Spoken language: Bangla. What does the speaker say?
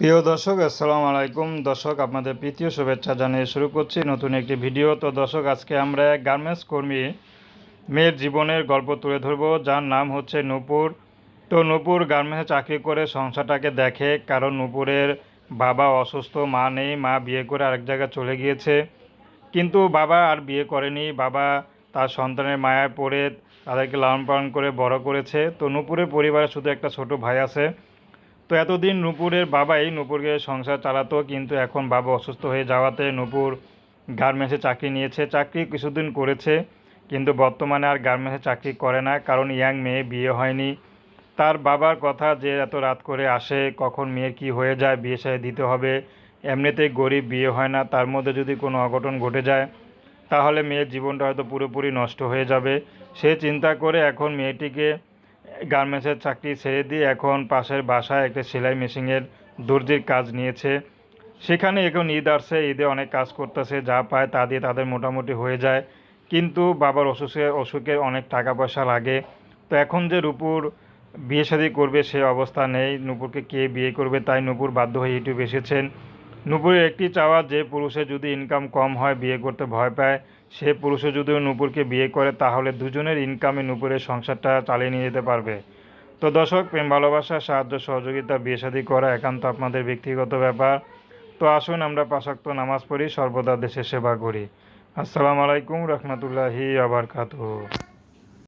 প্রিয় দর্শক, আসসালামু আলাইকুম। দর্শক, আপনাদের প্রীতীয় শুভেচ্ছা জানিয়ে শুরু করছি নতুন একটি ভিডিও। তো দর্শক, আজকে আমরা গার্মেন্টস কর্মী মেয়ের জীবনের গল্প তুলে ধরবো। যার নাম হচ্ছে নূপুর। তো নূপুর গার্মেন্টসে চাকরি করে সংসারটাকে দেখে, কারণ নূপুরের বাবা অসুস্থ, মা নেই, মা বিয়ে করে আরেক জায়গায় চলে গিয়েছে। কিন্তু বাবা আর বিয়ে করেনি। বাবা তার সন্তানের মায়ায় পড়ে, তাদেরকে লালন পালন করে বড় করেছে। তো নূপুরের পরিবারে শুধু একটা ছোট ভাই আছে। তো এতদিন নূপুরের বাবাই নূপুরকে সংসার চালাতো, কিন্তু এখন বাবা অসুস্থ হয়ে যাওয়াতে নূপুর গার্মেন্টসে চাকরি নিয়েছে। চাকরি কিছুদিন করেছে, কিন্তু বর্তমানে আর গার্মেন্টসে চাকরি করে না, কারণ ইয়াং মেয়ে বিয়ে হয়নি। তার বাবার কথা যে এত রাত করে আসে, কখন মেয়ের কি হয়ে যায়, বিয়ে সাথে দিতে হবে, এমনিতেই গরিব, বিয়ে হয় না, তার মধ্যে যদি কোনো অঘটন ঘটে যায়, তাহলে মেয়ের জীবনটা হয়তো পুরোপুরি নষ্ট হয়ে যাবে। সে চিন্তা করে এখন মেয়েটিকে গার্মেন্টসের চাকরি ছেড়ে দিয়ে এখন পাশের বাসায় একটা সেলাই মেশিনের দর্জির কাজ নিয়েছে। সেখানে এখন ঈদ আসছে, ঈদে অনেক কাজ করতেছে, যা পায় তা দিয়ে তাদের মোটামুটি হয়ে যায়। কিন্তু বাবার অসুখে, অসুখের অনেক টাকা পয়সা লাগে। তো এখন যে রূপুর বিয়ে শাদী করবে সে অবস্থা নেই। নূপুরকে কে বিয়ে করবে তাই নূপুর বাধ্য হয়ে ইউটিউব এসেছেন। নূপুরের একটি চাওয়া, যে পুরুষের যদি ইনকাম কম হয়, বিয়ে করতে ভয় পায়, সে পুরুষে যদি নূপুরকে বিয়ে করে, তাহলে দুজনের ইনকামে নূপুরের সংসারটা চালিয়ে নিয়ে যেতে পারবে। তো দর্শক, প্রেম, ভালোবাসা, সাহায্য, সহযোগিতা, বিয়ে শাদী করা একান্ত আপনাদের ব্যক্তিগত ব্যাপার। তো আসুন আমরা পাশাক্ত নামাজ পড়ি, সর্বদা দেশের সেবা করি। আসসালামু আলাইকুম রহমতুল্লাহি আবরকাতুহ।